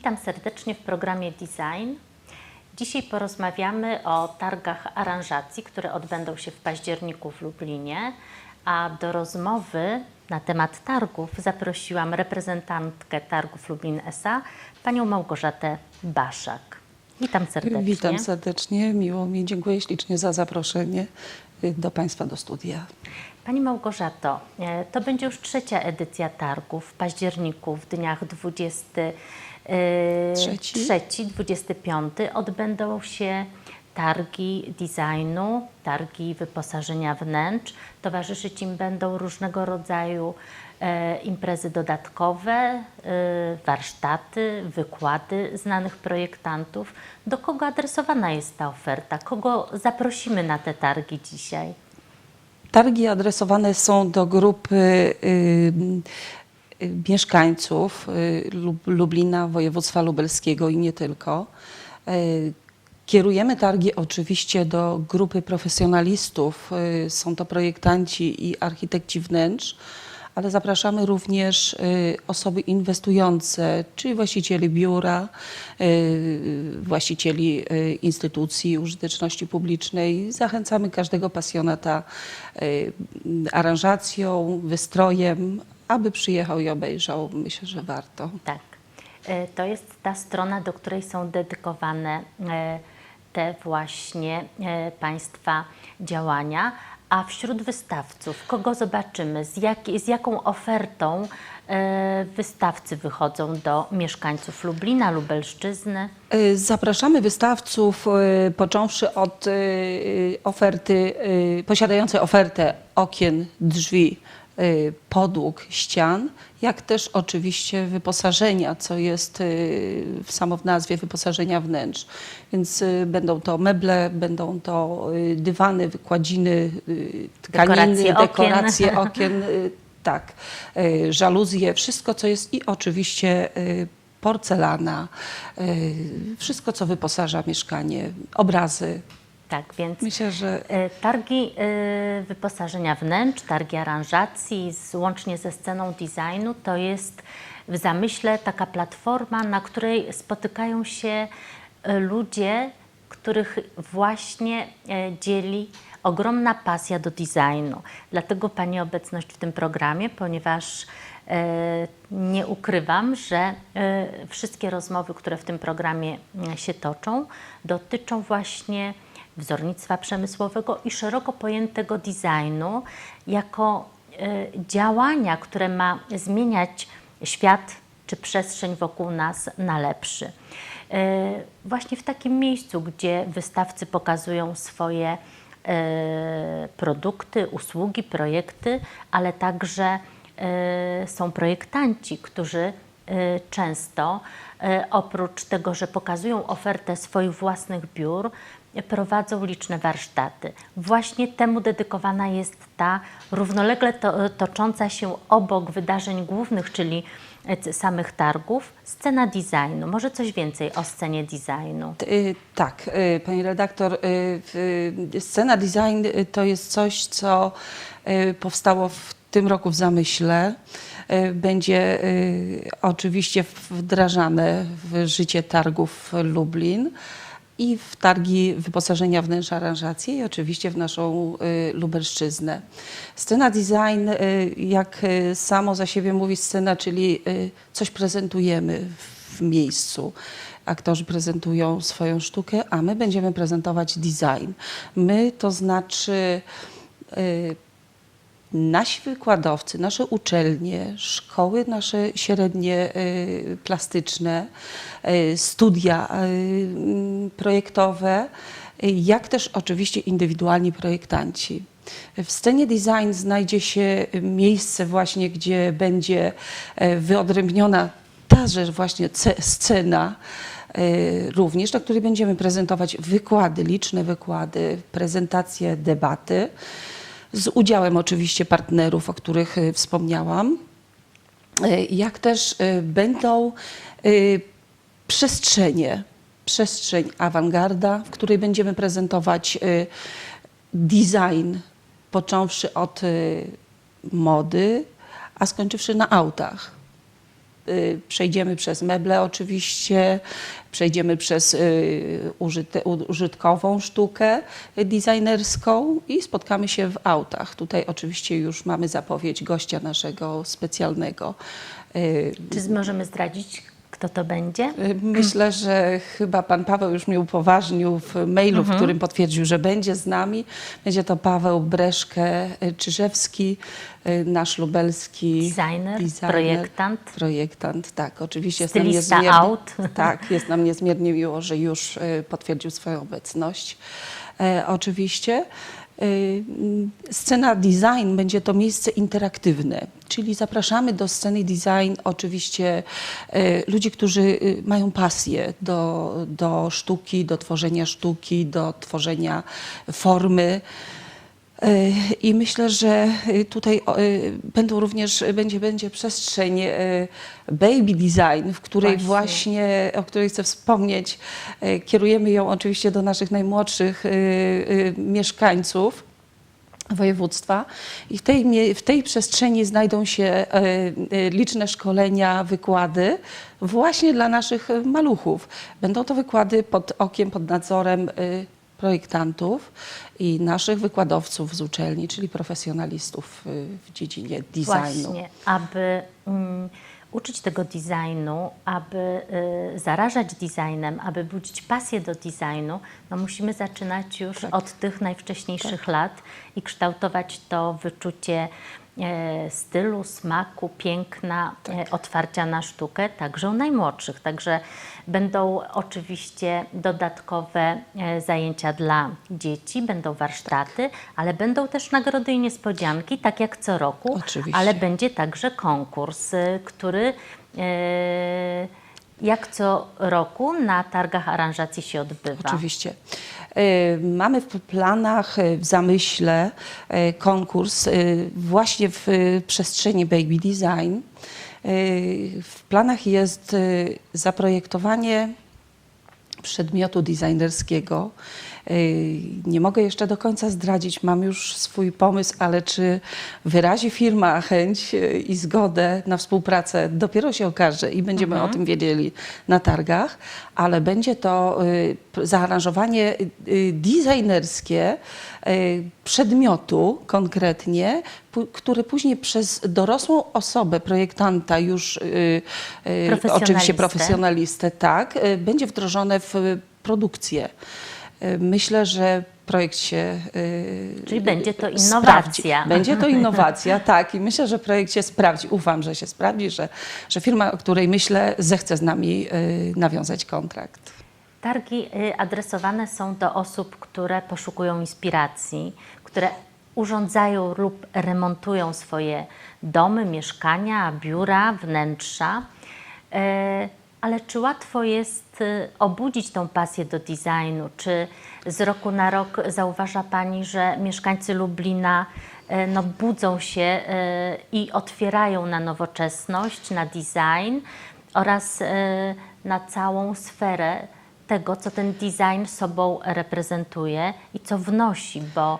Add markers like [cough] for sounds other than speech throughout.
Witam serdecznie w programie Design. Dzisiaj porozmawiamy o targach aranżacji, które odbędą się w październiku w Lublinie, a do rozmowy na temat targów zaprosiłam reprezentantkę targów Lublin SA, panią Małgorzatę Baszak. Witam serdecznie. Witam serdecznie, miło mi, dziękuję ślicznie za zaproszenie y, do Państwa do studia. Pani Małgorzato, e, to będzie już trzecia edycja targów w październiku w dniach 23, 25 odbędą się targi designu, targi wyposażenia wnętrz. Towarzyszyć im będą różnego rodzaju e, imprezy dodatkowe, e, warsztaty, wykłady znanych projektantów. Do kogo adresowana jest ta oferta? Kogo zaprosimy na te targi dzisiaj? Targi adresowane są do grupy y, mieszkańców y, Lub- Lublina, województwa lubelskiego i nie tylko. Y, Kierujemy targi oczywiście do grupy profesjonalistów, y, są to projektanci i architekci wnętrz, ale zapraszamy również y, osoby inwestujące, czyli właścicieli biura, y, właścicieli y, instytucji użyteczności publicznej. Zachęcamy każdego pasjonata y, aranżacją, wystrojem, aby przyjechał i obejrzał. Myślę, że warto. Tak. E, To jest ta strona, do której są dedykowane e, te właśnie e, Państwa działania. A wśród wystawców, kogo zobaczymy? Z, jak, z jaką ofertą wystawcy wychodzą do mieszkańców Lublina, Lubelszczyzny? Zapraszamy wystawców, począwszy od oferty, posiadającej ofertę okien, drzwi, podłóg, ścian, jak też oczywiście wyposażenia, co jest y, w samo w nazwie wyposażenia wnętrz. Więc y, będą to meble, będą to y, dywany, wykładziny, y, tkaniny, Dekoracje okien. dekoracje [laughs] okien, y, tak, y, żaluzje, wszystko co jest i oczywiście y, porcelana, y, wszystko co wyposaża mieszkanie, obrazy. Tak, więc Myślę, że E, Targi e, wyposażenia wnętrz, targi aranżacji, łącznie ze sceną designu, to jest w zamyśle taka platforma, na której spotykają się e, ludzie, których właśnie dzieli ogromna pasja do designu. Dlatego Pani obecność w tym programie, ponieważ nie ukrywam, że wszystkie rozmowy, które w tym programie się toczą, dotyczą właśnie wzornictwa przemysłowego i szeroko pojętego designu jako e, działania, które ma zmieniać świat czy przestrzeń wokół nas na lepszy. E, Właśnie w takim miejscu, gdzie wystawcy pokazują swoje e, produkty, usługi, projekty, ale także są projektanci, którzy często e, oprócz tego, że pokazują ofertę swoich własnych biur, prowadzą liczne warsztaty. Właśnie temu dedykowana jest ta równolegle to, tocząca się obok wydarzeń głównych, czyli c- samych targów, scena designu. Może coś więcej o scenie designu. y, tak, y, pani redaktor, y, y, scena design y, to jest coś, co y, powstało w tym roku w zamyśle. Y, Będzie y, oczywiście wdrażane w życie targów Lublin i w targi wyposażenia wnętrza aranżacji i oczywiście w naszą y, Lubelszczyznę. Scena design, jak samo za siebie mówi scena, czyli coś prezentujemy w miejscu. Aktorzy prezentują swoją sztukę, a my będziemy prezentować design. My to znaczy nasi wykładowcy, nasze uczelnie, szkoły nasze średnie y, plastyczne, y, studia y, mm, projektowe, jak też oczywiście indywidualni projektanci. W scenie design znajdzie się miejsce właśnie, gdzie będzie e, wyodrębniona taże właśnie ce- scena, y, również, na której będziemy prezentować wykłady, liczne wykłady, prezentacje, debaty, z udziałem oczywiście partnerów, o których y, wspomniałam, Y, jak też y, będą przestrzenie, przestrzeń awangarda, w której będziemy prezentować design, począwszy od mody, a skończywszy na autach. Y, przejdziemy przez meble oczywiście, przejdziemy przez y, użyte, użytkową sztukę designerską i spotkamy się w autach. Tutaj oczywiście już mamy zapowiedź gościa naszego specjalnego. Y, Czy możemy zdradzić, kto to będzie? Y, Myślę, że chyba pan Paweł już mnie upoważnił w mailu, w którym potwierdził, że będzie z nami. Będzie to Paweł Breszkę-Czyżewski, y, nasz lubelski Designer, projektant. Projektant, tak. Oczywiście jest nam Stylista niezmiernie, aut. [laughs] Tak, jest nam niezmiernie miło, że już y, potwierdził swoją obecność. E, oczywiście. Y, Scena design będzie to miejsce interaktywne, czyli zapraszamy do sceny design oczywiście y, ludzi, którzy y, mają pasję do, do sztuki, do tworzenia sztuki, do tworzenia formy. Y, I myślę, że y, tutaj y, będą również, będzie, będzie przestrzeń baby design, w której Właśnie. właśnie, o której chcę wspomnieć. Kierujemy ją oczywiście do naszych najmłodszych mieszkańców województwa i w tej, w tej przestrzeni znajdą się e, e, liczne szkolenia, wykłady właśnie dla naszych e, maluchów. Będą to wykłady pod okiem, pod nadzorem e, projektantów i naszych wykładowców z uczelni, czyli profesjonalistów e, w dziedzinie designu. Właśnie, aby mm, uczyć tego designu, aby y, zarażać designem, aby budzić pasję do designu, no musimy zaczynać już Tak. od tych najwcześniejszych lat i kształtować to wyczucie stylu, smaku, piękna, Tak. e, otwarcia na sztukę, także u najmłodszych. Także będą oczywiście dodatkowe e, zajęcia dla dzieci, będą warsztaty, ale będą też nagrody i niespodzianki, tak jak co roku. Oczywiście. Ale będzie także konkurs, który e, jak co roku na targach aranżacji się odbywa. Oczywiście. E, Mamy w planach, e, w zamyśle e, konkurs właśnie w przestrzeni Baby Design. W planach jest zaprojektowanie przedmiotu designerskiego. Yy, Nie mogę jeszcze do końca zdradzić, mam już swój pomysł, ale czy wyrazi firma chęć yy, i zgodę na współpracę, dopiero się okaże i będziemy o tym wiedzieli na targach, ale będzie to yy, zaaranżowanie designerskie przedmiotu konkretnie, który później przez dorosłą osobę, projektanta już oczywiście Profesjonalistę. tak, będzie wdrożone w produkcję. Y, Myślę, że projekt się. y, Czyli będzie to sprawdzi. innowacja. Będzie to [laughs] innowacja, tak. I myślę, że projekt się sprawdzi. Ufam, że się sprawdzi, że, że firma, o której myślę, zechce z nami y, nawiązać kontrakt. Targi y, adresowane są do osób, które poszukują inspiracji, które urządzają lub remontują swoje domy, mieszkania, biura, wnętrza. Ale czy łatwo jest y, obudzić tą pasję do designu? Czy z roku na rok zauważa Pani, że mieszkańcy Lublina e, no, budzą się e, i otwierają na nowoczesność, na design oraz na całą sferę tego, co ten design sobą reprezentuje i co wnosi, bo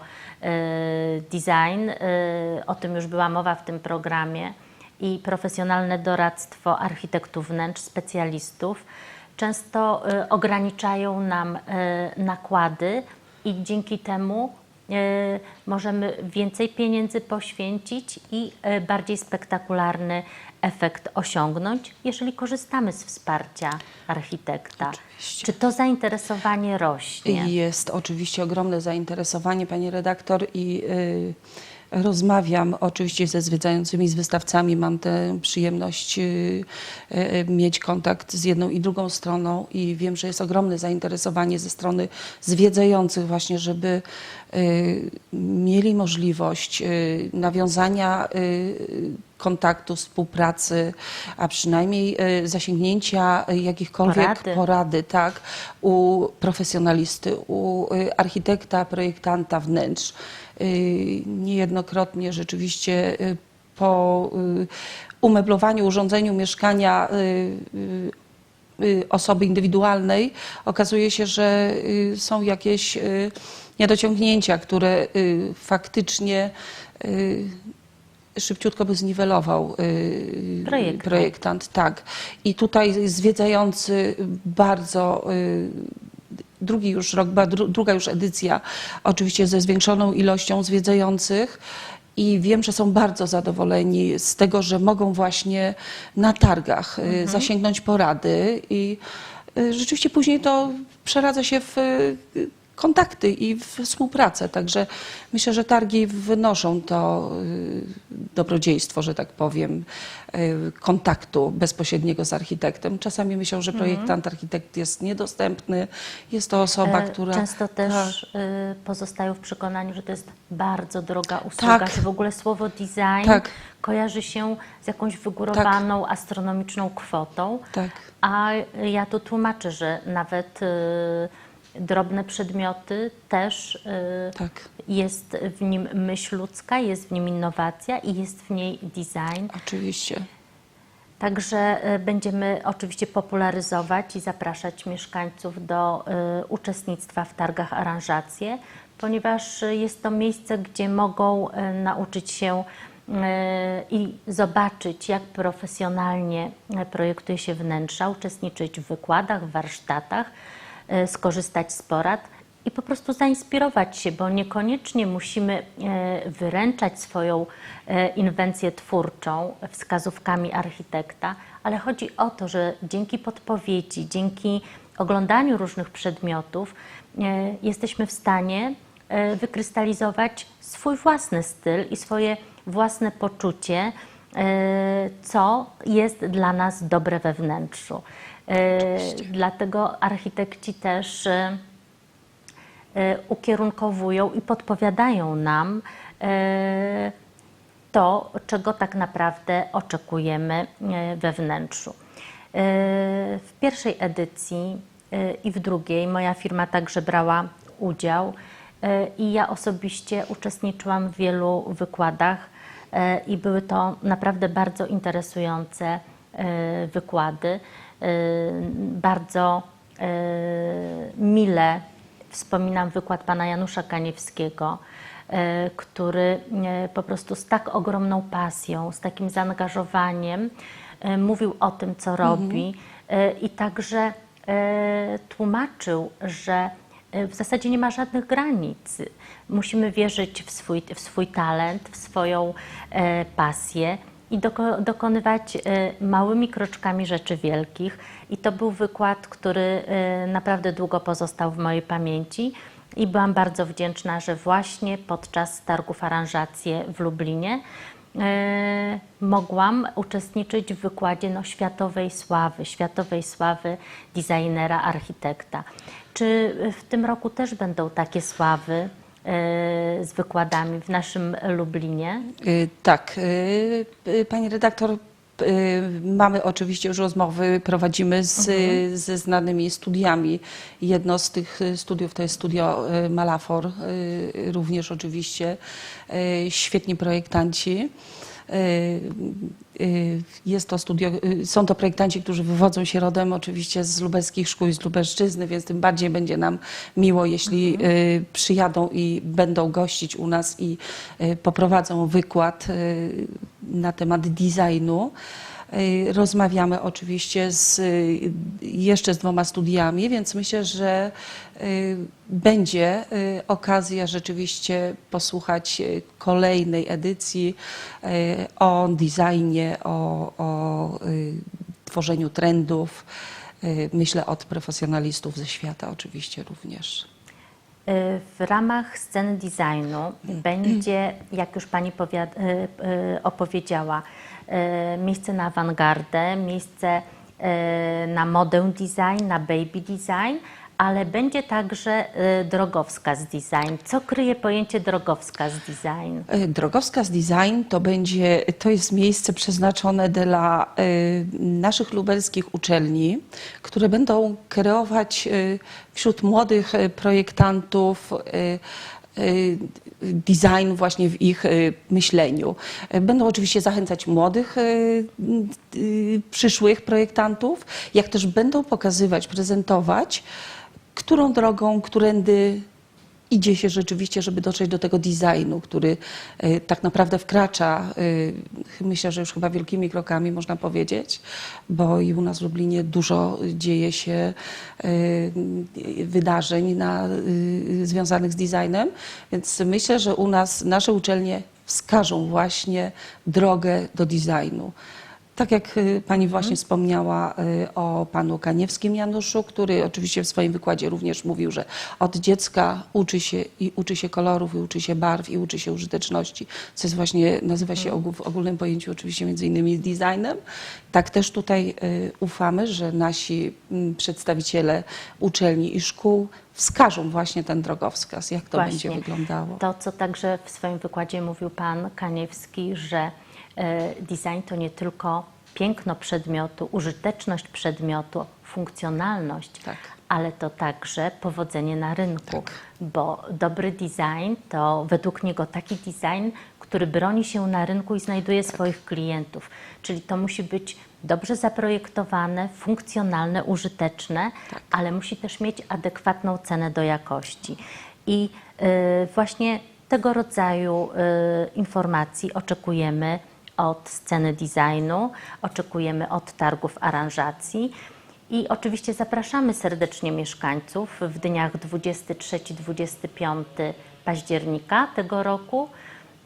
design, o tym już była mowa w tym programie, i profesjonalne doradztwo architektów wnętrz, specjalistów często e, ograniczają nam e, nakłady i dzięki temu e, możemy więcej pieniędzy poświęcić i bardziej spektakularny efekt osiągnąć, jeżeli korzystamy z wsparcia architekta. Oczywiście. Czy to zainteresowanie rośnie? Jest oczywiście ogromne zainteresowanie, pani redaktor, i y, rozmawiam oczywiście ze zwiedzającymi, z wystawcami. Mam tę przyjemność y, y, mieć kontakt z jedną i drugą stroną i wiem, że jest ogromne zainteresowanie ze strony zwiedzających właśnie, żeby mieli możliwość y, nawiązania y, kontaktu, współpracy, a przynajmniej y, zasięgnięcia y, jakichkolwiek Porady. porady, tak, u profesjonalisty, u y, architekta, projektanta wnętrz. Y, Niejednokrotnie rzeczywiście y, po y, umeblowaniu, urządzeniu mieszkania y, y, y, osoby indywidualnej okazuje się, że y, są jakieś y, niedociągnięcia, które y, faktycznie y, szybciutko by zniwelował y, Projektant. projektant. Tak. I tutaj zwiedzający bardzo y, drugi już rok, druga już edycja, oczywiście ze zwiększoną ilością zwiedzających. I wiem, że są bardzo zadowoleni z tego, że mogą właśnie na targach y, zasięgnąć porady i y, rzeczywiście później to przeradza się w y, kontakty i współpracę. Także myślę, że targi wynoszą to y, dobrodziejstwo, że tak powiem, y, kontaktu bezpośredniego z architektem. Czasami myślą, że projektant, architekt jest niedostępny. Jest to osoba, E, która... Często też y, pozostają w przekonaniu, że to jest bardzo droga usługa, Tak. że w ogóle słowo design Tak. kojarzy się z jakąś wygórowaną astronomiczną kwotą. Tak. A ja tu tłumaczę, że nawet y, drobne przedmioty też y, Tak. jest w nim myśl ludzka, jest w nim innowacja i jest w niej design. Oczywiście. Także e, będziemy oczywiście popularyzować i zapraszać mieszkańców do e, uczestnictwa w targach aranżacje, ponieważ jest to miejsce, gdzie mogą nauczyć się i zobaczyć, jak profesjonalnie projektuje się wnętrza, uczestniczyć w wykładach, warsztatach, skorzystać z porad i po prostu zainspirować się, bo niekoniecznie musimy e, wyręczać swoją e, inwencję twórczą wskazówkami architekta, ale chodzi o to, że dzięki podpowiedzi, dzięki oglądaniu różnych przedmiotów e, jesteśmy w stanie e, wykrystalizować swój własny styl i swoje własne poczucie, e, co jest dla nas dobre we wnętrzu. E, Dlatego architekci też e, e, ukierunkowują i podpowiadają nam e, to, czego tak naprawdę oczekujemy e, we wnętrzu. E, W pierwszej edycji e, i w drugiej moja firma także brała udział e, i ja osobiście uczestniczyłam w wielu wykładach e, i były to naprawdę bardzo interesujące e, wykłady. E, Bardzo e, mile wspominam wykład pana Janusza Kaniewskiego, który po prostu z tak ogromną pasją, z takim zaangażowaniem mówił o tym, co robi e, i także tłumaczył, że w zasadzie nie ma żadnych granic. Musimy wierzyć w swój, w swój talent, w swoją e, pasję i doko, dokonywać e, małymi kroczkami rzeczy wielkich. I to był wykład, który e, naprawdę długo pozostał w mojej pamięci. I byłam bardzo wdzięczna, że właśnie podczas targów aranżacje w Lublinie e, mogłam uczestniczyć w wykładzie no, światowej sławy, światowej sławy designera, architekta. Czy w tym roku też będą takie sławy e, z wykładami w naszym Lublinie? Y, Tak, y, y, pani redaktor, mamy oczywiście już rozmowy, prowadzimy z, ze znanymi studiami. Jedno z tych y, studiów to jest studio y, Malafor, y, również oczywiście, y, świetni projektanci. Y, y, Jest to studio, y, są to projektanci, którzy wywodzą się rodem oczywiście z lubelskich szkół i z Lubelszczyzny, więc tym bardziej będzie nam miło, jeśli y, przyjadą i będą gościć u nas i poprowadzą wykład na temat designu. Y, Rozmawiamy oczywiście z, y, jeszcze z dwoma studiami, więc myślę, że y, będzie okazja rzeczywiście posłuchać kolejnej edycji o designie, o, o tworzeniu trendów. Myślę od profesjonalistów ze świata oczywiście również. Y, W ramach sceny designu będzie, jak już Pani y, y, opowiedziała, miejsce na awangardę, miejsce na modę design, na baby design, ale będzie także y, drogowskaz design. Co kryje pojęcie drogowskaz design? E, Drogowskaz Design to będzie, to jest miejsce przeznaczone dla e, naszych lubelskich uczelni, które będą kreować e, wśród młodych projektantów design właśnie w ich myśleniu. Będą oczywiście zachęcać młodych przyszłych projektantów, jak też będą pokazywać, prezentować, którą drogą, którędy idzie się rzeczywiście, żeby dotrzeć do tego designu, który y, tak naprawdę wkracza, y, myślę, że już chyba wielkimi krokami można powiedzieć, bo i u nas w Lublinie dużo dzieje się y, wydarzeń na, związanych z designem, więc myślę, że u nas nasze uczelnie wskażą właśnie drogę do designu. Tak jak y, pani właśnie wspomniała y, o panu Kaniewskim Januszu, który oczywiście w swoim wykładzie również mówił, że od dziecka uczy się i uczy się kolorów, i uczy się barw, i uczy się użyteczności, co jest właśnie, nazywa się w ogólnym pojęciu oczywiście między innymi designem. Tak też tutaj y, ufamy, że nasi mm, przedstawiciele uczelni i szkół wskażą właśnie ten drogowskaz, jak to Właśnie. będzie wyglądało. To, co także w swoim wykładzie mówił pan Kaniewski, że design to nie tylko piękno przedmiotu, użyteczność przedmiotu, funkcjonalność, Tak. ale to także powodzenie na rynku, Tak. bo dobry design to według niego taki design, który broni się na rynku i znajduje swoich klientów. Czyli to musi być dobrze zaprojektowane, funkcjonalne, użyteczne, ale musi też mieć adekwatną cenę do jakości. I y, właśnie tego rodzaju y, informacji oczekujemy od sceny designu, oczekujemy od targów aranżacji. I oczywiście zapraszamy serdecznie mieszkańców w dniach 23-25 października tego roku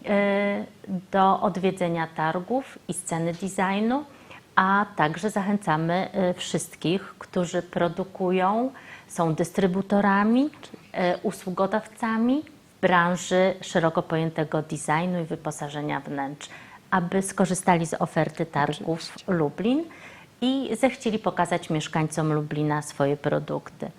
e, do odwiedzenia targów i sceny designu, a także zachęcamy e, wszystkich, którzy produkują, są dystrybutorami, e, usługodawcami w branży szeroko pojętego designu i wyposażenia wnętrz, aby skorzystali z oferty targów Lublin i zechcieli pokazać mieszkańcom Lublina swoje produkty.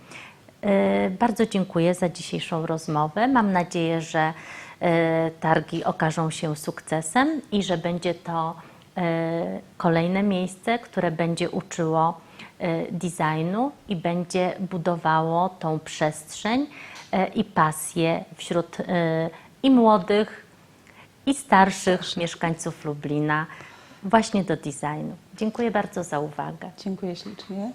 E, Bardzo dziękuję za dzisiejszą rozmowę. Mam nadzieję, że e, targi okażą się sukcesem i że będzie to e, kolejne miejsce, które będzie uczyło designu i będzie budowało tą przestrzeń i pasję wśród i młodych, i starszych mieszkańców Lublina właśnie do designu. Dziękuję bardzo za uwagę. Dziękuję ślicznie.